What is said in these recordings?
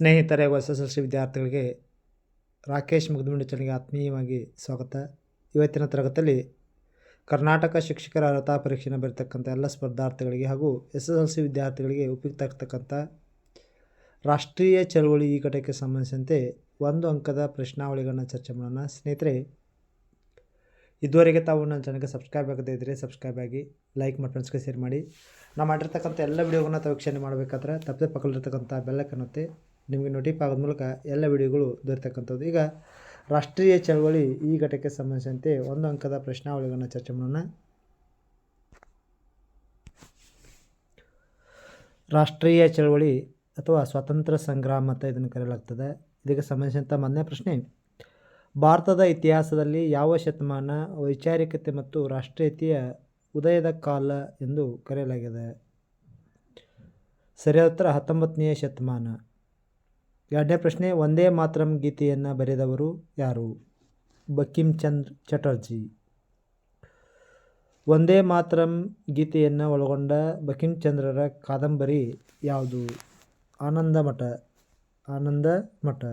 ಸ್ನೇಹಿತರೆ L C ವಿದ್ಯಾರ್ಥಿಗಳಿಗೆ ರಾಕೇಶ್ ಮುಗ್ದುಮಿಂಡಿ ಚಳಿಗೆ ಆತ್ಮೀಯವಾಗಿ ಸ್ವಾಗತ. ಇವತ್ತಿನ ತರಗತಿಯಲ್ಲಿ ಕರ್ನಾಟಕ ಶಿಕ್ಷಕರ ಅರ್ಹತಾ ಪರೀಕ್ಷೆನ ಬರೀತಕ್ಕಂಥ ಎಲ್ಲ ಸ್ಪರ್ಧಾರ್ಥಿಗಳಿಗೆ ಹಾಗೂ ಎಸ್ ಎಸ್ ಎಲ್ ಸಿ ವಿದ್ಯಾರ್ಥಿಗಳಿಗೆ ಉಪಯುಕ್ತ ಆಗ್ತಕ್ಕಂಥ ರಾಷ್ಟ್ರೀಯ ಚಳವಳಿ ಈ ಘಟಕಕ್ಕೆ ಸಂಬಂಧಿಸಿದಂತೆ ಒಂದು ಅಂಕದ ಪ್ರಶ್ನಾವಳಿಗಳನ್ನು ಚರ್ಚೆ ಮಾಡೋಣ. ಸ್ನೇಹಿತರೆ, ಇದುವರೆಗೆ ತಾವು ನನ್ನ ಚಾನಲ್ಗೆ ಸಬ್ಸ್ಕ್ರೈಬ್ ಆಗದೇ ಇದ್ದರೆ ಸಬ್ಸ್ಕ್ರೈಬ್ ಆಗಿ, ಲೈಕ್ ಮಾಡಿ ಫ್ರೆಂಡ್ಸ್ಗೆ ಶೇರ್ ಮಾಡಿ. ನಾವು ಮಾಡಿರ್ತಕ್ಕಂಥ ಎಲ್ಲ ವಿಡಿಯೋಗಳನ್ನ ತಾವು ವೀಕ್ಷಣೆ ಮಾಡಬೇಕಾದ್ರೆ ತಪ್ಪದೆ ಪಕ್ಕದಲ್ಲಿರ್ತಕ್ಕಂಥ ಬೆಲ್ಲಕ್ಕನ್ನತ್ತೆ ನಿಮಗೆ ನೋಟಿಫೈ ಆಗೋದ ಮೂಲಕ ಎಲ್ಲ ವಿಡಿಯೋಗಳು ದೊರೆತಕ್ಕಂಥದ್ದು. ಈಗ ರಾಷ್ಟ್ರೀಯ ಚಳವಳಿ ಈ ಘಟಕ್ಕೆ ಸಂಬಂಧಿಸಿದಂತೆ ಒಂದು ಅಂಕದ ಪ್ರಶ್ನಾವಳಿಗಳನ್ನು ಚರ್ಚೆ ಮಾಡೋಣ. ರಾಷ್ಟ್ರೀಯ ಚಳವಳಿ ಅಥವಾ ಸ್ವಾತಂತ್ರ್ಯ ಸಂಗ್ರಾಮ ಅಂತ ಇದನ್ನು ಕರೆಯಲಾಗ್ತದೆ. ಇದಕ್ಕೆ ಸಂಬಂಧಿಸಿದಂಥ ಮೊದಲನೇ ಪ್ರಶ್ನೆ, ಭಾರತದ ಇತಿಹಾಸದಲ್ಲಿ ಯಾವ ಶತಮಾನ ವೈಚಾರಿಕತೆ ಮತ್ತು ರಾಷ್ಟ್ರೀಯತೆಯ ಉದಯದ ಕಾಲ ಎಂದು ಕರೆಯಲಾಗಿದೆ? ಸರಿಯಾದ ಹತ್ತೊಂಬತ್ತನೆಯ ಶತಮಾನ. ಎರಡನೇ ಪ್ರಶ್ನೆ, ಒಂದೇ ಮಾತರಂ ಗೀತೆಯನ್ನು ಬರೆದವರು ಯಾರು? ಬಕಿಂ ಚಂದ್ರ ಚಟರ್ಜಿ. ಒಂದೇ ಮಾತರಂ ಗೀತೆಯನ್ನು ಒಳಗೊಂಡ ಬಕಿಂ ಚಂದ್ರರ ಕಾದಂಬರಿ ಯಾವುದು? ಆನಂದ ಮಠ ಆನಂದ ಮಠ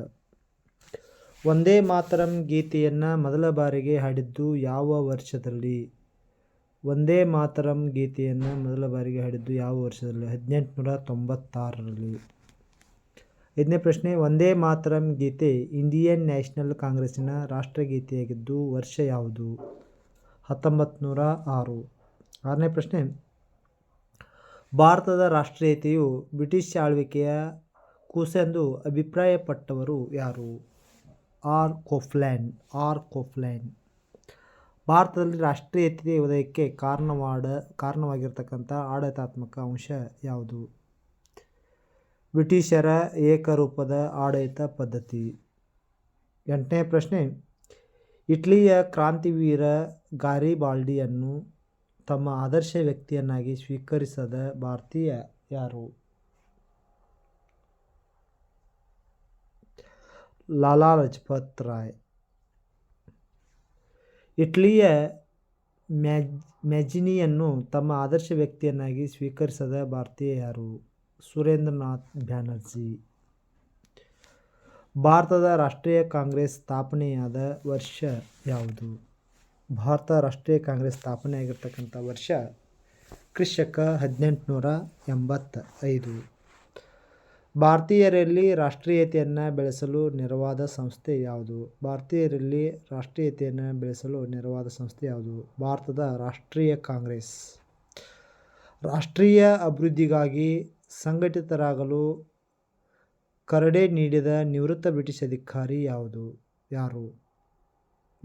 ಒಂದೇ ಮಾತರಂ ಗೀತೆಯನ್ನು ಮೊದಲ ಬಾರಿಗೆ ಹಾಡಿದ್ದು ಯಾವ ವರ್ಷದಲ್ಲಿ? ಒಂದೇ ಮಾತರಂ ಗೀತೆಯನ್ನು ಮೊದಲ ಬಾರಿಗೆ ಹಾಡಿದ್ದು ಯಾವ ವರ್ಷದಲ್ಲಿ? ಹದಿನೆಂಟುನೂರ ತೊಂಬತ್ತಾರರಲ್ಲಿ. ಐದನೇ ಪ್ರಶ್ನೆ ಒಂದೇ ಮಾತರಂ ಗೀತೆ ಇಂಡಿಯನ್ ನ್ಯಾಷನಲ್ ಕಾಂಗ್ರೆಸ್ಸಿನ ರಾಷ್ಟ್ರಗೀತೆಯಾಗಿದ್ದು ವರ್ಷ ಯಾವುದು? ಹತ್ತೊಂಬತ್ತು ನೂರ ಆರು. ಆರನೇ ಪ್ರಶ್ನೆ, ಭಾರತದ ರಾಷ್ಟ್ರೀಯತೆಯು ಬ್ರಿಟಿಷ್ ಆಳ್ವಿಕೆಯ ಕೂಸೆಂದು ಅಭಿಪ್ರಾಯಪಟ್ಟವರು ಯಾರು? ಆರ್. ಕೋಫ್ಲ್ಯಾಂಡ್ ಆರ್. ಕೋಫ್ಲ್ಯಾಂಡ್ ಭಾರತದಲ್ಲಿ ರಾಷ್ಟ್ರೀಯತೆ ಉದಯಕ್ಕೆ ಕಾರಣವಾದ ಕಾರಣವಾಗಿರ್ತಕ್ಕಂಥ ಆಡಳಿತಾತ್ಮಕ ಅಂಶ ಯಾವುದು? ಬ್ರಿಟಿಷರ ಏಕರೂಪದ ಆಡಳಿತ ಪದ್ಧತಿ. ಎಂಟನೇ ಪ್ರಶ್ನೆ. ಇಟ್ಲಿಯ ಕ್ರಾಂತಿವೀರ ಗಾರಿಬಾಲ್ಡಿಯನ್ನು ತಮ್ಮ ಆದರ್ಶ ವ್ಯಕ್ತಿಯನ್ನಾಗಿ ಸ್ವೀಕರಿಸದ ಭಾರತೀಯ ಯಾರು? ಲಾಲಾ ಲಜಪತ್ ರಾಯ್. ಇಟ್ಲಿಯ ಮ್ಯಾಜ್, ಮ್ಯಾಜಿನಿಯನ್ನು ತಮ್ಮ ಆದರ್ಶ ವ್ಯಕ್ತಿಯನ್ನಾಗಿ ಸ್ವೀಕರಿಸದ ಭಾರತೀಯ ಯಾರು? ಸುರೇಂದ್ರನಾಥ್ ಬ್ಯಾನರ್ಜಿ. ಭಾರತದ ರಾಷ್ಟ್ರೀಯ ಕಾಂಗ್ರೆಸ್ ಸ್ಥಾಪನೆಯಾದ ವರ್ಷ ಯಾವುದು? ಭಾರತ ರಾಷ್ಟ್ರೀಯ ಕಾಂಗ್ರೆಸ್ ಸ್ಥಾಪನೆಯಾಗಿರ್ತಕ್ಕಂಥ ವರ್ಷ ಕ್ರಿಶಕ ಹದಿನೆಂಟುನೂರ ಎಂಬತ್ತ ಐದು ಭಾರತೀಯರಲ್ಲಿ ರಾಷ್ಟ್ರೀಯತೆಯನ್ನು ಬೆಳೆಸಲು ನೆರವಾದ ಸಂಸ್ಥೆ ಯಾವುದು? ಭಾರತೀಯರಲ್ಲಿ ರಾಷ್ಟ್ರೀಯತೆಯನ್ನು ಬೆಳೆಸಲು ನೆರವಾದ ಸಂಸ್ಥೆ ಯಾವುದು? ಭಾರತದ ರಾಷ್ಟ್ರೀಯ ಕಾಂಗ್ರೆಸ್. ರಾಷ್ಟ್ರೀಯ ಅಭಿವೃದ್ಧಿಗಾಗಿ ಸಂಘಟಿತರಾಗಲು ಕರಡೆ ನೀಡಿದ ನಿವೃತ್ತ ಬ್ರಿಟಿಷ್ ಅಧಿಕಾರಿ ಯಾವುದು? ಯಾರು?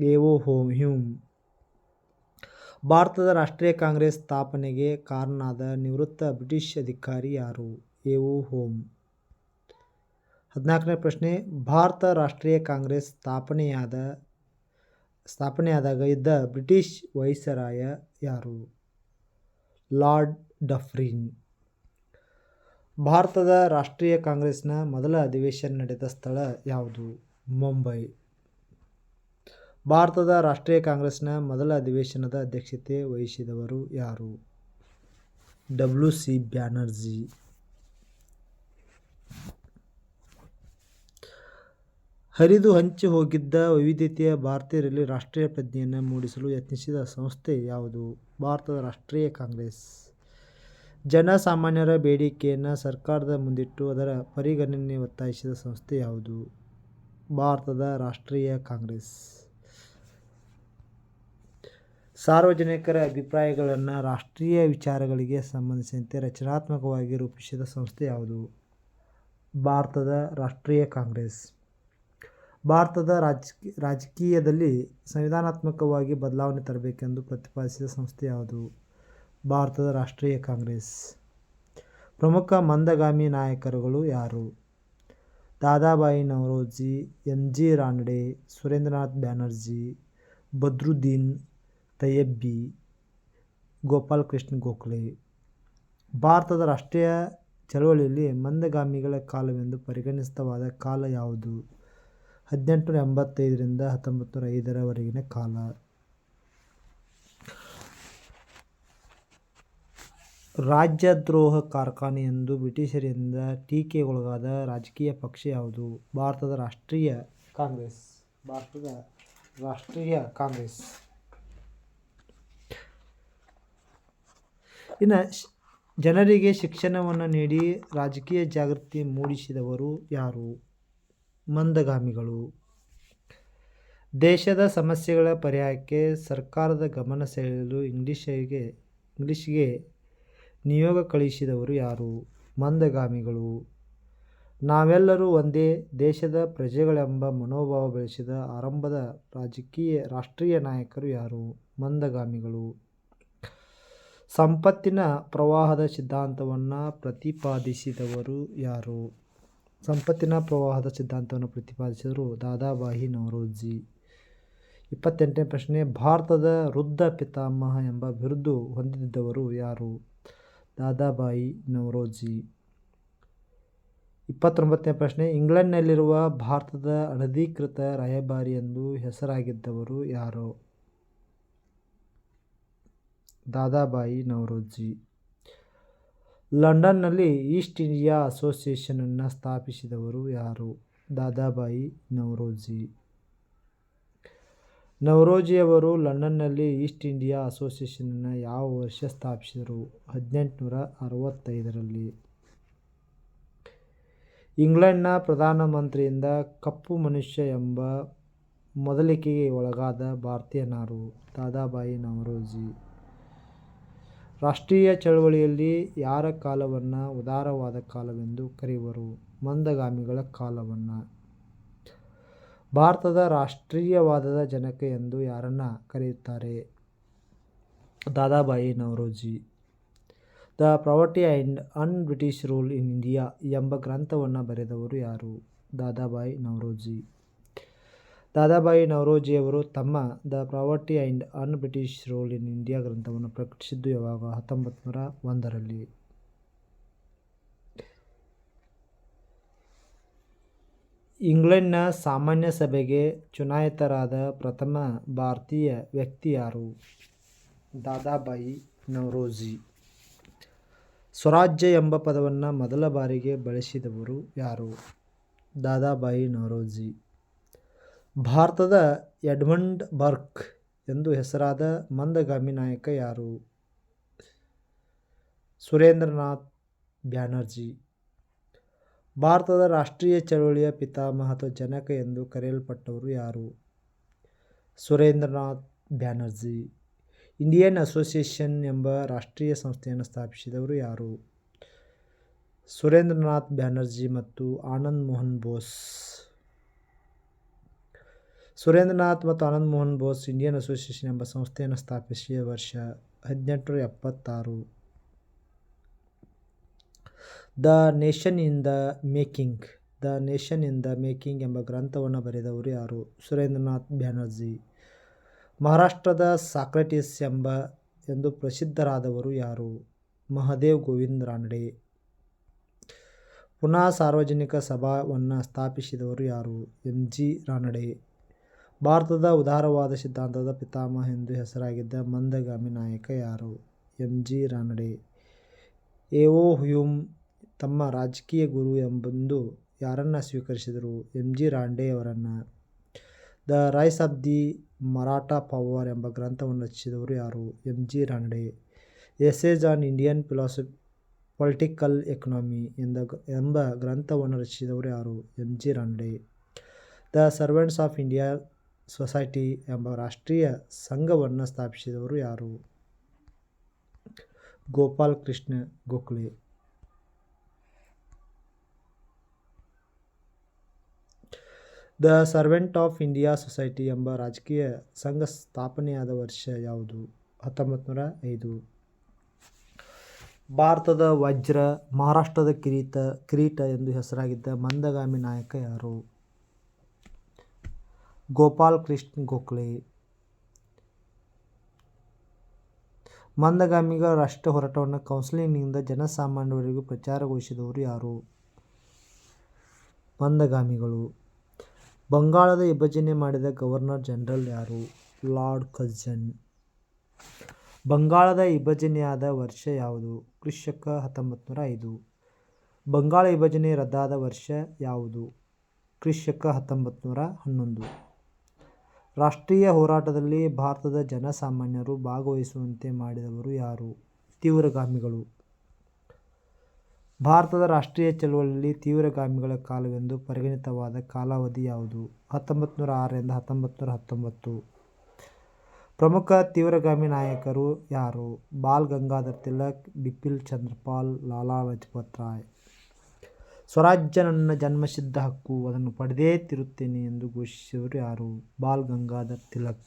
A O Hume Hume. ಭಾರತದ ರಾಷ್ಟ್ರೀಯ ಕಾಂಗ್ರೆಸ್ ಸ್ಥಾಪನೆಗೆ ಕಾರಣನಾದ ನಿವೃತ್ತ ಬ್ರಿಟಿಷ್ ಅಧಿಕಾರಿ ಯಾರು? A O Hume. ಹದಿನಾಲ್ಕನೇ ಪ್ರಶ್ನೆ. ಭಾರತ ರಾಷ್ಟ್ರೀಯ ಕಾಂಗ್ರೆಸ್ ಸ್ಥಾಪನೆಯಾದ, ಸ್ಥಾಪನೆಯಾದಾಗ ಇದ್ದ ಬ್ರಿಟಿಷ್ ವೈಸರಾಯ ಯಾರು? Lord Dufferin. ಭಾರತದ ರಾಷ್ಟ್ರೀಯ ಕಾಂಗ್ರೆಸ್ನ ಮೊದಲ ಅಧಿವೇಶನ ನಡೆದ ಸ್ಥಳ ಯಾವುದು? ಮುಂಬೈ. ಭಾರತದ ರಾಷ್ಟ್ರೀಯ ಕಾಂಗ್ರೆಸ್ನ ಮೊದಲ ಅಧಿವೇಶನದ ಅಧ್ಯಕ್ಷತೆ ವಹಿಸಿದವರು ಯಾರು? W C Banerjee. ಹರಿದು ಹಂಚಿ ಹೋಗಿದ್ದ ವೈವಿಧ್ಯತೆಯ ಭಾರತೀಯರಲ್ಲಿ ರಾಷ್ಟ್ರೀಯ ಪ್ರಜ್ಞೆಯನ್ನು ಮೂಡಿಸಲು ಯತ್ನಿಸಿದ ಸಂಸ್ಥೆ ಯಾವುದು? ಭಾರತದ ರಾಷ್ಟ್ರೀಯ ಕಾಂಗ್ರೆಸ್. ಜನಸಾಮಾನ್ಯರ ಬೇಡಿಕೆಯನ್ನು ಸರ್ಕಾರದ ಮುಂದಿಟ್ಟು ಅದರ ಪರಿಗಣನೆ ಒತ್ತಾಯಿಸಿದ ಸಂಸ್ಥೆ ಯಾವುದು? ಭಾರತದ ರಾಷ್ಟ್ರೀಯ ಕಾಂಗ್ರೆಸ್. ಸಾರ್ವಜನಿಕರ ಅಭಿಪ್ರಾಯಗಳನ್ನು ರಾಷ್ಟ್ರೀಯ ವಿಚಾರಗಳಿಗೆ ಸಂಬಂಧಿಸಿದಂತೆ ರಚನಾತ್ಮಕವಾಗಿ ರೂಪಿಸಿದ ಸಂಸ್ಥೆ ಯಾವುದು? ಭಾರತದ ರಾಷ್ಟ್ರೀಯ ಕಾಂಗ್ರೆಸ್. ಭಾರತದ ರಾಜ್, ರಾಜಕೀಯದಲ್ಲಿ ಸಂವಿಧಾನಾತ್ಮಕವಾಗಿ ಬದಲಾವಣೆ ತರಬೇಕೆಂದು ಪ್ರತಿಪಾದಿಸಿದ ಸಂಸ್ಥೆ ಯಾವುದು? ಭಾರತದ ರಾಷ್ಟ್ರೀಯ ಕಾಂಗ್ರೆಸ್. ಪ್ರಮುಖ ಮಂದಗಾಮಿ ನಾಯಕರುಗಳು ಯಾರು? Dadabhai Naoroji M G Ranade Surendranath Banerjee, Badruddin Tyabji Gopal Krishna Gokhale. ಭಾರತದ ರಾಷ್ಟ್ರೀಯ ಚಳವಳಿಯಲ್ಲಿ ಮಂದಗಾಮಿಗಳ ಕಾಲವೆಂದು ಪರಿಗಣಿತವಾದ ಕಾಲ ಯಾವುದು? ಹದಿನೆಂಟುನೂರ ಎಂಬತ್ತೈದರಿಂದ ಹತ್ತೊಂಬತ್ತು ನೂರ ಐದರವರೆಗಿನ ಕಾಲ. ರಾಜ್ಯದ್ರೋಹ ಕಾರ್ಖಾನೆ ಎಂದು ಬ್ರಿಟಿಷರಿಂದ ಟೀಕೆಗೊಳಗಾದ ರಾಜಕೀಯ ಪಕ್ಷ ಯಾವುದು? ಭಾರತದ ರಾಷ್ಟ್ರೀಯ ಕಾಂಗ್ರೆಸ್. ಭಾರತದ ರಾಷ್ಟ್ರೀಯ ಕಾಂಗ್ರೆಸ್. ಇನ್ನು ಜನರಿಗೆ ಶಿಕ್ಷಣವನ್ನು ನೀಡಿ ರಾಜಕೀಯ ಜಾಗೃತಿ ಮೂಡಿಸಿದವರು ಯಾರು? ಮಂದಗಾಮಿಗಳು. ದೇಶದ ಸಮಸ್ಯೆಗಳ ಪರಿಹಾರಕ್ಕೆ ಸರ್ಕಾರದ ಗಮನ ಸೆಳೆಯಲು ಇಂಗ್ಲೀಷಿಗೆ ಇಂಗ್ಲಿಷ್ಗೆ ನಿಯೋಗ ಕಳುಹಿಸಿದವರು ಯಾರು? ಮಂದಗಾಮಿಗಳು. ನಾವೆಲ್ಲರೂ ಒಂದೇ ದೇಶದ ಪ್ರಜೆಗಳೆಂಬ ಮನೋಭಾವ ಬೆಳೆಸಿದ ಆರಂಭದ ರಾಜಕೀಯ, ರಾಷ್ಟ್ರೀಯ ನಾಯಕರು ಯಾರು? ಮಂದಗಾಮಿಗಳು. ಸಂಪತ್ತಿನ ಪ್ರವಾಹದ ಸಿದ್ಧಾಂತವನ್ನು ಪ್ರತಿಪಾದಿಸಿದವರು ಯಾರು? ಸಂಪತ್ತಿನ ಪ್ರವಾಹದ ಸಿದ್ಧಾಂತವನ್ನು ಪ್ರತಿಪಾದಿಸಿದರು ದಾದಾಬಾಯಿ ನವರೋಜಿ. ಇಪ್ಪತ್ತೆಂಟನೇ ಪ್ರಶ್ನೆ, ಭಾರತದ ವೃದ್ಧ ಪಿತಾಮಹ ಎಂಬ ಬಿರುದು ಹೊಂದಿದ್ದವರು ಯಾರು? ದಾದಾಬಾಯಿ ನವರೋಜಿ. ಇಪ್ಪತ್ತೊಂಬತ್ತನೇ ಪ್ರಶ್ನೆ, ಇಂಗ್ಲೆಂಡ್ನಲ್ಲಿರುವ ಭಾರತದ ಅನಧಿಕೃತ ರಾಯಭಾರಿ ಎಂದು ಹೆಸರಾಗಿದ್ದವರು ಯಾರು? ದಾದಾಬಾಯಿ ನವರೋಜಿ. ಲಂಡನ್ನಲ್ಲಿ ಈಸ್ಟ್ ಇಂಡಿಯಾ ಅಸೋಸಿಯೇಷನನ್ನು ಸ್ಥಾಪಿಸಿದವರು ಯಾರು? ದಾದಾಬಾಯಿ ನವರೋಜಿ. ನವರೋಜಿಯವರು ಲಂಡನ್ನಲ್ಲಿ ಈಸ್ಟ್ ಇಂಡಿಯಾ ಅಸೋಸಿಯೇಷನನ್ನು ಯಾವ ವರ್ಷ ಸ್ಥಾಪಿಸಿದರು? ಹದಿನೆಂಟುನೂರ ಅರವತ್ತೈದರಲ್ಲಿ. ಇಂಗ್ಲೆಂಡ್ನ ಪ್ರಧಾನಮಂತ್ರಿಯಿಂದ ಕಪ್ಪು ಮನುಷ್ಯ ಎಂಬ ಮೊದಲಿಕೆಗೆ ಒಳಗಾದ ಭಾರತೀಯನಾರು ದಾದಾಬಾಯಿ ನವರೋಜಿ. ರಾಷ್ಟ್ರೀಯ ಚಳವಳಿಯಲ್ಲಿ ಯಾರ ಕಾಲವನ್ನು ಉದಾರವಾದ ಕಾಲವೆಂದು ಕರೆಯುವರು? ಮಂದಗಾಮಿಗಳ ಕಾಲವನ್ನು. ಭಾರತದ ರಾಷ್ಟ್ರೀಯವಾದದ ಜನಕ ಎಂದು ಯಾರನ್ನು ಕರೆಯುತ್ತಾರೆ? Dadabhai Naoroji. The poverty and un British rule in India ಎಂಬ ಗ್ರಂಥವನ್ನು ಬರೆದವರು ಯಾರು? ದಾದಾಬಾಯಿ ನವರೋಜಿ. ದಾದಾಬಾಯಿ ನವರೋಜಿಯವರು ತಮ್ಮ the poverty and un British rule in India ಗ್ರಂಥವನ್ನು ಪ್ರಕಟಿಸಿದ್ದು ಯಾವಾಗ? ಹತ್ತೊಂಬತ್ತು ನೂರ ಒಂದರಲ್ಲಿ. ಇಂಗ್ಲೆಂಡ್ನ ಸಾಮಾನ್ಯ ಸಭೆಗೆ ಚುನಾಯಿತರಾದ ಪ್ರಥಮ ಭಾರತೀಯ ವ್ಯಕ್ತಿ ಯಾರು? ದಾದಾಬಾಯಿ ನವರೋಜಿ. ಸ್ವರಾಜ್ಯ ಎಂಬ ಪದವನ್ನು ಮೊದಲ ಬಾರಿಗೆ ಬಳಸಿದವರು ಯಾರು? ದಾದಾಬಾಯಿ ನವರೋಜಿ. ಭಾರತದ ಎಡ್ಮಂಡ್ ಬರ್ಕ್ ಎಂದು ಹೆಸರಾದ ಮಂದಗಾಮಿ ನಾಯಕ ಯಾರು? ಸುರೇಂದ್ರನಾಥ್ ಬ್ಯಾನರ್ಜಿ. ಭಾರತದ ರಾಷ್ಟ್ರೀಯ ಚಳುವಳಿಯ ಪಿತಾಮಹ ಜನಕ ಎಂದು ಕರೆಯಲ್ಪಟ್ಟವರು ಯಾರು? ಸುರೇಂದ್ರನಾಥ್ ಬ್ಯಾನರ್ಜಿ. ಇಂಡಿಯನ್ ಅಸೋಸಿಯೇಷನ್ ಎಂಬ ರಾಷ್ಟ್ರೀಯ ಸಂಸ್ಥೆಯನ್ನು ಸ್ಥಾಪಿಸಿದವರು ಯಾರು? ಸುರೇಂದ್ರನಾಥ್ ಬ್ಯಾನರ್ಜಿ ಮತ್ತು ಆನಂದ್ ಮೋಹನ್ ಬೋಸ್. ಸುರೇಂದ್ರನಾಥ್ ಮತ್ತು ಆನಂದ್ ಮೋಹನ್ ಬೋಸ್ ಇಂಡಿಯನ್ ಅಸೋಸಿಯೇಷನ್ ಎಂಬ ಸಂಸ್ಥೆಯನ್ನು ಸ್ಥಾಪಿಸಿದ ವರ್ಷ ಹದಿನೆಂಟುನೂರ ಎಪ್ಪತ್ತಾರು. The nation in the making, the nation in the making ಎಂಬ ಗ್ರಂಥವನ್ನು ಬರೆದವರು ಯಾರು? ಸುರೇಂದ್ರನಾಥ್ ಬ್ಯಾನರ್ಜಿ. ಮಹಾರಾಷ್ಟ್ರದ ಸಾಕ್ರೆಟಿಸ್ ಎಂಬ ಎಂದು ಪ್ರಸಿದ್ಧರಾದವರು ಯಾರು? ಮಹದೇವ್ ಗೋವಿಂದ್ ರಾನಡೆ ಪುನಃ ಸಾರ್ವಜನಿಕ ಸಭಾವನ್ನು ಸ್ಥಾಪಿಸಿದವರು ಯಾರು? ಎಂ. ಜಿ. ರಾನಡೆ ಭಾರತದ ಉದಾರವಾದ ಸಿದ್ಧಾಂತದ ಪಿತಾಮಹ ಎಂದು ಹೆಸರಾಗಿದ್ದ ಮಂದಗಾಮಿ ನಾಯಕ ಯಾರು? M. G. Ranade O. Hume ತಮ್ಮ ರಾಜಕೀಯ ಗುರು ಎಂಬಂದು ಯಾರನ್ನು ಸ್ವೀಕರಿಸಿದರು? M. G. ರಾಂಡೆಯವರನ್ನು the rise of the Maratha power ಎಂಬ ಗ್ರಂಥವನ್ನು ರಚಿಸಿದವರು ಯಾರು? M. G. Ranade. Essays on Indian philosophy, political economy ಎಂದ ಎಂಬ ಗ್ರಂಥವನ್ನು ರಚಿಸಿದವರು ಯಾರು? M. G. Ranade. The servants of India society ಎಂಬ ರಾಷ್ಟ್ರೀಯ ಸಂಘವನ್ನು ಸ್ಥಾಪಿಸಿದವರು ಯಾರು? Gopal Krishna Gokhale. The servant of India society ಎಂಬ ರಾಜಕೀಯ ಸಂಘ ಸ್ಥಾಪನೆಯಾದ ವರ್ಷ ಯಾವುದು? ಹತ್ತೊಂಬತ್ತು ನೂರ ಐದು. ಭಾರತದ ವಜ್ರ, ಮಹಾರಾಷ್ಟ್ರದ ಕಿರೀಟ ಕಿರೀಟ ಎಂದು ಹೆಸರಾಗಿದ್ದ ಮಂದಗಾಮಿ ನಾಯಕ ಯಾರು? ಗೋಪಾಲ್ ಕೃಷ್ಣ ಗೋಖಲೆ. ಮಂದಗಾಮಿಗಳ ರಾಷ್ಟ್ರ ಹೋರಾಟವನ್ನು ಕೌನ್ಸಿಲಿಂಗ್ನಿಂದ ಜನಸಾಮಾನ್ಯರಿಗೂ ಪ್ರಚಾರಗೊಳಿಸಿದವರು ಯಾರು? ಮಂದಗಾಮಿಗಳು. ಬಂಗಾಳದ ವಿಭಜನೆ ಮಾಡಿದ ಗವರ್ನರ್ ಜನರಲ್ ಯಾರು? ಲಾರ್ಡ್ ಕರ್ಜನ್ ಬಂಗಾಳದ ವಿಭಜನೆಯಾದ ವರ್ಷ ಯಾವುದು? ಕ್ರಿಶಕ ಹತ್ತೊಂಬತ್ತು ನೂರ ಐದು. ಬಂಗಾಳ ವಿಭಜನೆ ರದ್ದಾದ ವರ್ಷ ಯಾವುದು? ಕ್ರಿಶಕ ಹತ್ತೊಂಬತ್ತು ನೂರ ಹನ್ನೊಂದು. ರಾಷ್ಟ್ರೀಯ ಹೋರಾಟದಲ್ಲಿ ಭಾರತದ ಜನಸಾಮಾನ್ಯರು ಭಾಗವಹಿಸುವಂತೆ ಮಾಡಿದವರು ಯಾರು? ತೀವ್ರಗಾಮಿಗಳು. ಭಾರತದ ರಾಷ್ಟ್ರೀಯ ಚಳುವಳಿಯಲ್ಲಿ ತೀವ್ರಗಾಮಿಗಳ ಕಾಲವೆಂದು ಪರಿಗಣಿತವಾದ ಕಾಲಾವಧಿ ಯಾವುದು? ಹತ್ತೊಂಬತ್ತು ನೂರ ಆರರಿಂದ ಹತ್ತೊಂಬತ್ತು ನೂರ ಹತ್ತೊಂಬತ್ತು ಪ್ರಮುಖ ತೀವ್ರಗಾಮಿ ನಾಯಕರು ಯಾರು? ಬಾಲ್ ಗಂಗಾಧರ್ ತಿಲಕ್ ಬಿಪಿನ್ ಚಂದ್ರಪಾಲ್, ಲಾಲಾ ಲಜಪತ್ ರಾಯ್. ಸ್ವರಾಜ್ಯ ನನ್ನ ಜನ್ಮಸಿದ್ಧ ಹಕ್ಕು, ಅದನ್ನು ಪಡೆದೇ ತಿರುತ್ತೇನೆ ಎಂದು ಘೋಷಿಸಿದವರು ಯಾರು? ಬಾಲ್ ಗಂಗಾಧರ್ ತಿಲಕ್.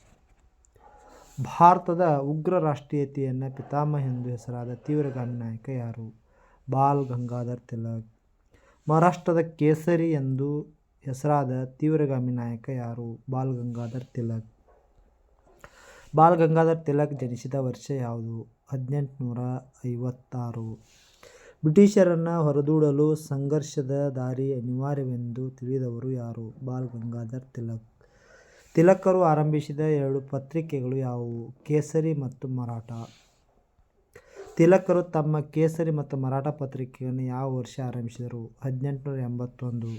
ಭಾರತದ ಉಗ್ರ ರಾಷ್ಟ್ರೀಯತೆಯನ್ನು ಪಿತಾಮಹ ಎಂದು ಹೆಸರಾದ ತೀವ್ರಗಾಮಿ ನಾಯಕ ಯಾರು? ಬಾಲ್ ಗಂಗಾಧರ್ ತಿಲಕ್. ಮಹಾರಾಷ್ಟ್ರದ ಕೇಸರಿ ಎಂದು ಹೆಸರಾದ ತೀವ್ರಗಾಮಿ ನಾಯಕ ಯಾರು? ಬಾಲ್ ಗಂಗಾಧರ್ ತಿಲಕ್. ಬಾಲ್ ಗಂಗಾಧರ್ ತಿಲಕ್ ಜನಿಸಿದ ವರ್ಷ ಯಾವುದು? ಹದಿನೆಂಟುನೂರ ಐವತ್ತಾರು. ಬ್ರಿಟಿಷರನ್ನು ಹೊರದೂಡಲು ಸಂಘರ್ಷದ ದಾರಿ ಅನಿವಾರ್ಯವೆಂದು ತಿಳಿದವರು ಯಾರು? ಬಾಲ್ ಗಂಗಾಧರ್ ತಿಲಕ್. ತಿಲಕರು ಆರಂಭಿಸಿದ ಎರಡು ಪತ್ರಿಕೆಗಳು ಯಾವುವು? ಕೇಸರಿ ಮತ್ತು ಮರಾಠ. ತಿಲಕರು ತಮ್ಮ ಕೇಸರಿ ಮತ್ತು ಮರಾಠ ಪತ್ರಿಕೆಯನ್ನು ಯಾವ ವರ್ಷ ಆರಂಭಿಸಿದರು? ಹದಿನೆಂಟುನೂರ ಎಂಬತ್ತೊಂದು.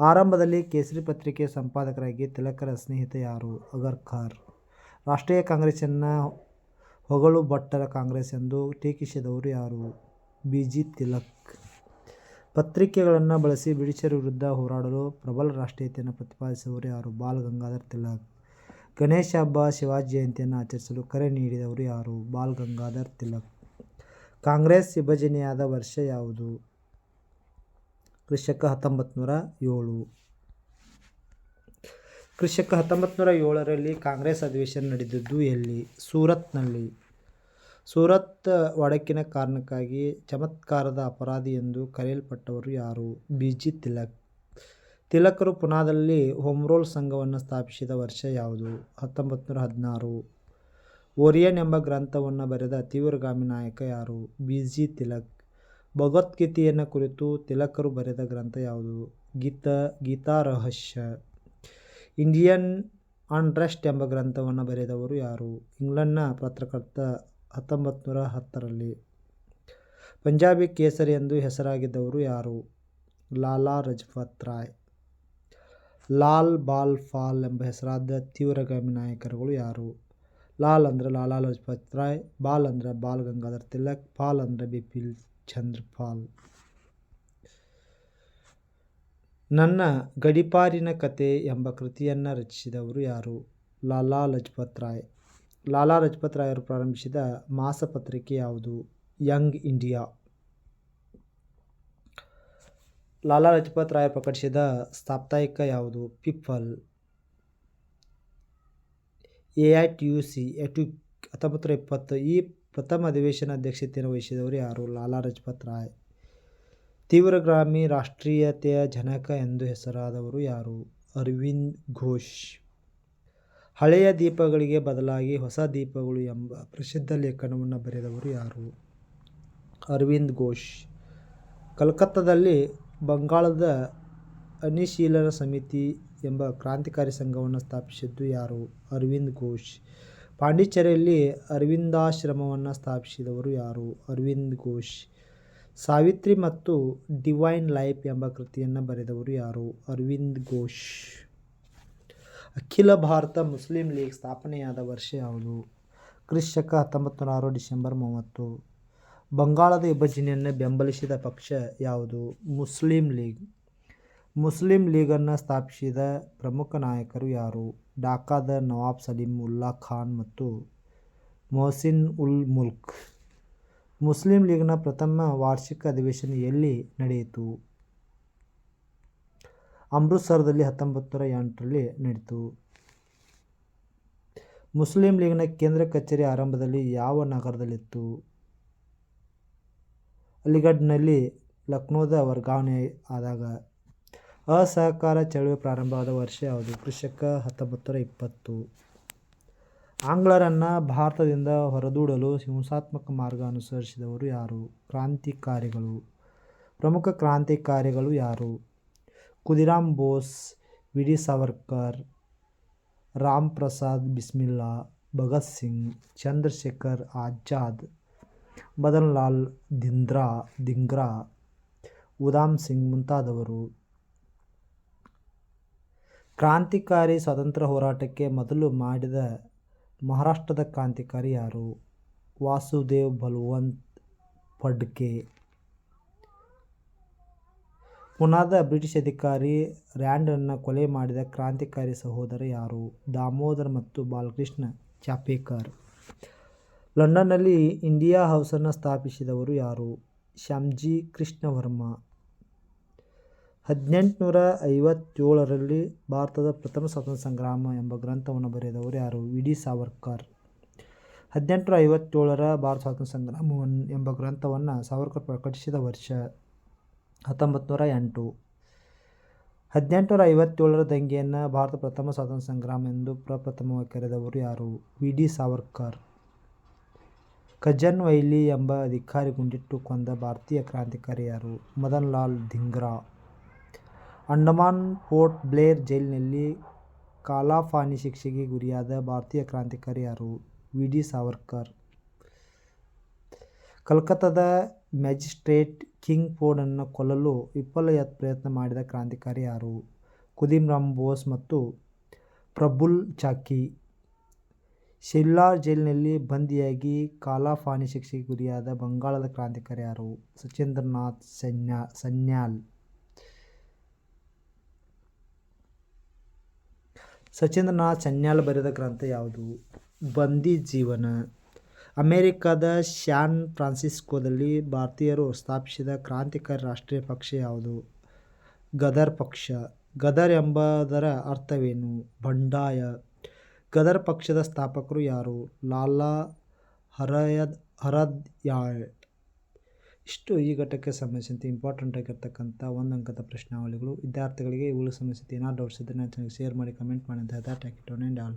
ಆರಂಭದಲ್ಲಿ ಕೇಸರಿ ಪತ್ರಿಕೆ ಸಂಪಾದಕರಾಗಿ ತಿಲಕರ ಸ್ನೇಹಿತ ಯಾರು? ಅಗರ್ಕರ್ ರಾಷ್ಟ್ರೀಯ ಕಾಂಗ್ರೆಸ್ಸನ್ನು ಹೊಗಳು ಭಟ್ಟರ ಕಾಂಗ್ರೆಸ್ ಎಂದು ಟೀಕಿಸಿದವರು ಯಾರು? ಬಿ. ಜಿ. ತಿಲಕ್. ಪತ್ರಿಕೆಗಳನ್ನು ಬಳಸಿ ಬ್ರಿಟಿಷರ ವಿರುದ್ಧ ಹೋರಾಡಲು ಪ್ರಬಲ ರಾಷ್ಟ್ರೀಯತೆಯನ್ನು ಪ್ರತಿಪಾದಿಸಿದವರು ಯಾರು? ಬಾಲ್ ಗಂಗಾಧರ್ ತಿಲಕ್. ಗಣೇಶ ಹಬ್ಬ ಶಿವಾಜಿ ಜಯಂತಿಯನ್ನು ಆಚರಿಸಲು ಕರೆ ನೀಡಿದವರು ಯಾರು? ಬಾಲ್ ಗಂಗಾಧರ್ ತಿಲಕ್. ಕಾಂಗ್ರೆಸ್ ವಿಭಜನೆಯಾದ ವರ್ಷ ಯಾವುದು? ಕೃಷಕ ಹತ್ತೊಂಬತ್ತು ನೂರ ಏಳು. ಕೃಷಕ ಹತ್ತೊಂಬತ್ತು ನೂರ ಏಳರಲ್ಲಿ ಕಾಂಗ್ರೆಸ್ ಅಧಿವೇಶನ ನಡೆದಿದ್ದು ಎಲ್ಲಿ? ಸೂರತ್ನಲ್ಲಿ. ಸೂರತ್ ಒಡಕಿನ ಕಾರಣಕ್ಕಾಗಿ ಚಮತ್ಕಾರದ ಅಪರಾಧಿ ಎಂದು ಕರೆಯಲ್ಪಟ್ಟವರು ಯಾರು? ಬಿ. ಜಿ. ತಿಲಕ್. ತಿಲಕರು ಪುನಾದಲ್ಲಿ ಹೋಮ್ರೋಲ್ ಸಂಘವನ್ನು ಸ್ಥಾಪಿಸಿದ ವರ್ಷ ಯಾವುದು? ಹತ್ತೊಂಬತ್ತು ನೂರ ಹದಿನಾರು. ಓರಿಯನ್ ಎಂಬ ಗ್ರಂಥವನ್ನು ಬರೆದ ತೀವ್ರಗಾಮಿ ನಾಯಕ ಯಾರು? ಬಿ. ಜಿ. ತಿಲಕ್. ಭಗವದ್ಗೀತೆಯನ್ನು ಕುರಿತು ತಿಲಕರು ಬರೆದ ಗ್ರಂಥ ಯಾವುದು? ಗೀತಾ ಗೀತಾ ರಹಸ್ಯ. ಇಂಡಿಯನ್ ಅನ್ರೆಸ್ಟ್ ಎಂಬ ಗ್ರಂಥವನ್ನು ಬರೆದವರು ಯಾರು? ಇಂಗ್ಲೆಂಡ್ನ ಪತ್ರಕರ್ತ ಹತ್ತೊಂಬತ್ತು ನೂರ ಹತ್ತರಲ್ಲಿ. ಪಂಜಾಬಿ ಕೇಸರಿ ಎಂದು ಹೆಸರಾಗಿದ್ದವರು ಯಾರು? ಲಾಲಾ ರಜಪತ್ ರಾಯ್. ಲಾಲ್ ಬಾಲ್ ಫಾಲ್ ಎಂಬ ಹೆಸರಾದ ತೀವ್ರಗಾಮಿ ನಾಯಕರುಗಳು ಯಾರು? ಲಾಲ್ ಅಂದರೆ ಲಾಲಾ ಲಜಪತ್ ರಾಯ್, ಬಾಲ್ ಅಂದರೆ ಬಾಲ್ ಗಂಗಾಧರ್ ತಿಲಕ್ ಪಾಲ್ ಅಂದರೆ ಚಂದ್ರ ಪಾಲ್ ನನ್ನ ಗಡಿಪಾರಿನ ಕತೆ ಎಂಬ ಕೃತಿಯನ್ನು ರಚಿಸಿದವರು ಯಾರು? ಲಾಲಾ ಲಜಪತ್ ರಾಯ್. ಲಾಲಾ ಲಜಪತ್ ಅವರು ಪ್ರಾರಂಭಿಸಿದ ಮಾಸಪತ್ರಿಕೆ ಯಾವುದು? Young India. ಲಾಲಾ ಲಜಪತ್ ರಾಯ್ ಪ್ರಕಟಿಸಿದ ಸಾಪ್ತಾಹಿಕ ಯಾವುದು? People A I T U C ಎಟು ಹತ್ತೊಂಬತ್ತು ಇಪ್ಪತ್ತು. ಈ ಪ್ರಥಮ ಅಧಿವೇಶನ ಅಧ್ಯಕ್ಷತೆಯನ್ನು ವಹಿಸಿದವರು ಯಾರು? ಲಾಲಾ ಲಜಪತ್ ರಾಯ್. ತೀವ್ರಗ್ರಾಮಿ ರಾಷ್ಟ್ರೀಯತೆಯ ಜನಕ ಎಂದು ಹೆಸರಾದವರು ಯಾರು? ಅರವಿಂದ್ ಘೋಷ್. ಹಳೆಯ ದೀಪಗಳಿಗೆ ಬದಲಾಗಿ ಹೊಸ ದೀಪಗಳು ಎಂಬ ಪ್ರಸಿದ್ಧ ಲೇಖನವನ್ನು ಬರೆದವರು ಯಾರು? ಅರವಿಂದ್ ಘೋಷ್. ಕಲ್ಕತ್ತಾದಲ್ಲಿ ಬಂಗಾಳದ ಅನಿಶೀಲನ ಸಮಿತಿ ಎಂಬ ಕ್ರಾಂತಿಕಾರಿ ಸಂಘವನ್ನು ಸ್ಥಾಪಿಸಿದ್ದು ಯಾರು? ಅರವಿಂದ್ ಘೋಷ್. ಪಾಂಡಿಚೇರಿಯಲ್ಲಿ ಅರವಿಂದಾಶ್ರಮವನ್ನು ಸ್ಥಾಪಿಸಿದವರು ಯಾರು? ಅರವಿಂದ್ ಘೋಷ್. ಸಾವಿತ್ರಿ ಮತ್ತು ಡಿವೈನ್ ಲೈಫ್ ಎಂಬ ಕೃತಿಯನ್ನು ಬರೆದವರು ಯಾರು? ಅರವಿಂದ್ ಘೋಷ್. ಅಖಿಲ ಭಾರತ ಮುಸ್ಲಿಂ ಲೀಗ್ ಸ್ಥಾಪನೆಯಾದ ವರ್ಷ ಯಾವುದು? ಕ್ರಿಶಕ ಹತ್ತೊಂಬತ್ತು ನೂರಾರು ಡಿಸೆಂಬರ್ ಮೂವತ್ತು. ಬಂಗಾಳದ ವಿಭಜನೆಯನ್ನು ಬೆಂಬಲಿಸಿದ ಪಕ್ಷ ಯಾವುದು? Muslim league. ಮುಸ್ಲಿಂ ಲೀಗನ್ನು ಸ್ಥಾಪಿಸಿದ ಪ್ರಮುಖ ನಾಯಕರು ಯಾರು? ಢಾಕಾದ ನವಾಬ್ ಸಲೀಂ ಉಲ್ಲಾ ಖಾನ್ ಮತ್ತು ಮೊಹಸಿನ್ ಉಲ್ ಮುಲ್ಕ್. ಮುಸ್ಲಿಂ ಲೀಗ್ನ ಪ್ರಥಮ ವಾರ್ಷಿಕ ಅಧಿವೇಶನ ಎಲ್ಲಿ ನಡೆಯಿತು? ಅಮೃತ್ಸರದಲ್ಲಿ ಹತ್ತೊಂಬತ್ತು ಎಂಟರಲ್ಲಿ ನಡೆಯಿತು. ಮುಸ್ಲಿಂ ಲೀಗ್ನ ಕೇಂದ್ರ ಕಚೇರಿ ಆರಂಭದಲ್ಲಿ ಯಾವ ನಗರದಲ್ಲಿತ್ತು? ಅಲಿಗಢ್ನಲ್ಲಿ ಲಕ್ನೋದ ವರ್ಗಾವಣೆ ಆದಾಗ ಅಸಹಕಾರ ಚಳುವಳಿ ಪ್ರಾರಂಭವಾದ ವರ್ಷ ಯಾವುದು? ಕೃಷಕ ಹತ್ತೊಂಬತ್ತರ ಇಪ್ಪತ್ತು. ಆಂಗ್ಲರನ್ನು ಭಾರತದಿಂದ ಹೊರದೂಡಲು ಹಿಂಸಾತ್ಮಕ ಮಾರ್ಗ ಅನುಸರಿಸಿದವರು ಯಾರು? ಕ್ರಾಂತಿಕಾರಿಗಳು. ಪ್ರಮುಖ ಕ್ರಾಂತಿಕಾರಿಗಳು ಯಾರು? ಕುದಿರಾಮ್ ಬೋಸ್ ವಿ ಡಿ ಸಾವರ್ಕರ್ ರಾಮ್ ಪ್ರಸಾದ್ ಬಿಸ್ಮಿಲ್ಲಾ, ಭಗತ್ ಸಿಂಗ್, ಚಂದ್ರಶೇಖರ್ ಆಜಾದ್ ಮದನ್ ಲಾಲ್ ಧಿಂದ್ರಾ ಧಿಂಗ್ರಾ ಉದಾಮ್ ಸಿಂಗ್ ಮುಂತಾದವರು. ಕ್ರಾಂತಿಕಾರಿ ಸ್ವಾತಂತ್ರ್ಯ ಹೋರಾಟಕ್ಕೆ ಮೊದಲು ಮಾಡಿದ ಮಹಾರಾಷ್ಟ್ರದ ಕ್ರಾಂತಿಕಾರಿ ಯಾರು? ವಾಸುದೇವ್ ಬಲ್ವಂತ್ ಫಡ್ಕೆ ಪುನಾದ ಬ್ರಿಟಿಷ್ ಅಧಿಕಾರಿ ರ್ಯಾಂಡನ್ನು ಕೊಲೆ ಮಾಡಿದ ಕ್ರಾಂತಿಕಾರಿ ಸಹೋದರ ಯಾರು? ದಾಮೋದರ್ ಮತ್ತು ಬಾಲಕೃಷ್ಣ ಚಾಪೇಕರ್. ಲಂಡನ್ನಲ್ಲಿ ಇಂಡಿಯಾ ಹೌಸನ್ನು ಸ್ಥಾಪಿಸಿದವರು ಯಾರು? ಶ್ಯಾಮ್ಜಿ ಕೃಷ್ಣ ವರ್ಮ ಹದಿನೆಂಟುನೂರ ಐವತ್ತೇಳರಲ್ಲಿ ಭಾರತದ ಪ್ರಥಮ ಸ್ವಾತಂತ್ರ್ಯ ಸಂಗ್ರಾಮ ಎಂಬ ಗ್ರಂಥವನ್ನು ಬರೆದವರು ಯಾರು? ವಿ. ಡಿ. ಸಾವರ್ಕರ್. ಹದಿನೆಂಟುನೂರ ಐವತ್ತೇಳರ ಭಾರತ ಸ್ವಾತಂತ್ರ್ಯ ಸಂಗ್ರಾಮವನ್ನು ಎಂಬ ಗ್ರಂಥವನ್ನು ಸಾವರ್ಕರ್ ಪ್ರಕಟಿಸಿದ ವರ್ಷ ಹತ್ತೊಂಬತ್ತು ನೂರ ಎಂಟು. ಹದಿನೆಂಟುನೂರ ಐವತ್ತೇಳರ ದಂಗೆಯನ್ನು ಭಾರತ ಪ್ರಥಮ ಸ್ವಾತಂತ್ರ್ಯ ಸಂಗ್ರಾಮ ಎಂದು ಪ್ರಪ್ರಥಮವಾಗಿ ಕರೆದವರು ಯಾರು? V. D. Savarkar. Curzon Wyllie ಎಂಬ ಅಧಿಕಾರಿ ಗುಂಡಿಟ್ಟು ಕೊಂದ ಭಾರತೀಯ ಕ್ರಾಂತಿಕಾರಿ ಯಾರು ಮದನ್ ಲಾಲ್ ಧಿಂಗ್ರಾ. ಅಂಡಮಾನ್ ಪೋರ್ಟ್ ಬ್ಲೇರ್ ಜೈಲಿನಲ್ಲಿ ಕಾಲಾಪಾನಿ ಶಿಕ್ಷೆಗೆ ಗುರಿಯಾದ ಭಾರತೀಯ ಕ್ರಾಂತಿಕಾರಿ ಯಾರು ವಿ ಡಿ ಸಾವರ್ಕರ್. ಕಲ್ಕತ್ತಾದ ಮ್ಯಾಜಿಸ್ಟ್ರೇಟ್ ಕಿಂಗ್ ಫೋರ್ಡನ್ನು ಕೊಲ್ಲಲು ವಿಫಲ ಪ್ರಯತ್ನ ಮಾಡಿದ ಕ್ರಾಂತಿಕಾರಿ ಯಾರು ರಾಮ್ ಬೋಸ್ ಮತ್ತು ಪ್ರಬುಲ್ ಚಾಕಿ. ಶಿಲ್ಲಾರ್ ಜೈಲಿನಲ್ಲಿ ಬಂಧಿಯಾಗಿ ಕಾಲಾಪಾನಿ ಶಿಕ್ಷೆಗೆ ಗುರಿಯಾದ ಬಂಗಾಳದ ಕ್ರಾಂತಿಕಾರಿ ಯಾರು? ಸಚೇಂದ್ರನಾಥ್ ಸನ್ಯಾ, ಸನ್ಯಾಲ್. ಸಚೇಂದ್ರನಾಥ್ ಸನ್ಯಾಲ್ ಬರೆದ ಗ್ರಂಥ ಯಾವುದು? ಬಂದಿ ಜೀವನ. ಅಮೆರಿಕದ ಶ್ಯಾನ್ ಫ್ರಾನ್ಸಿಸ್ಕೋದಲ್ಲಿ ಭಾರತೀಯರು ಸ್ಥಾಪಿಸಿದ ಕ್ರಾಂತಿಕಾರಿ ರಾಷ್ಟ್ರೀಯ ಪಕ್ಷ ಯಾವುದು? ಗದರ್ ಪಕ್ಷ. ಗದರ್ ಎಂಬುದರ ಅರ್ಥವೇನು? ಬಂಡಾಯ. ಗದರ್ ಪಕ್ಷದ ಸ್ಥಾಪಕರು ಯಾರು? ಲಾಲಾ ಹರಯದ್ ಹರದ್ಯಾಳ್ ಇಷ್ಟು ಈ ಘಟಕ್ಕೆ ಸಂಬಂಧಿಸಿದಂತೆ ಇಂಪಾರ್ಟೆಂಟ್ ಆಗಿರ್ತಕ್ಕಂಥ ಒಂದು ಅಂಕದ ಪ್ರಶ್ನಾವಳಿಗಳು. ವಿದ್ಯಾರ್ಥಿಗಳಿಗೆ ಇವುಗಳು ಸಂಬಂಧಿಸಿದ ಏನಾದರೂ ಡೌಟ್ಸ್ ಇದ್ದರೆ ನಾನು ಶೇರ್ ಮಾಡಿ ಕಮೆಂಟ್ ಮಾಡಿ ಅಂತ ಹೇಳ್ತಾ ಟ್ಯಾಕ್ ಆಲ್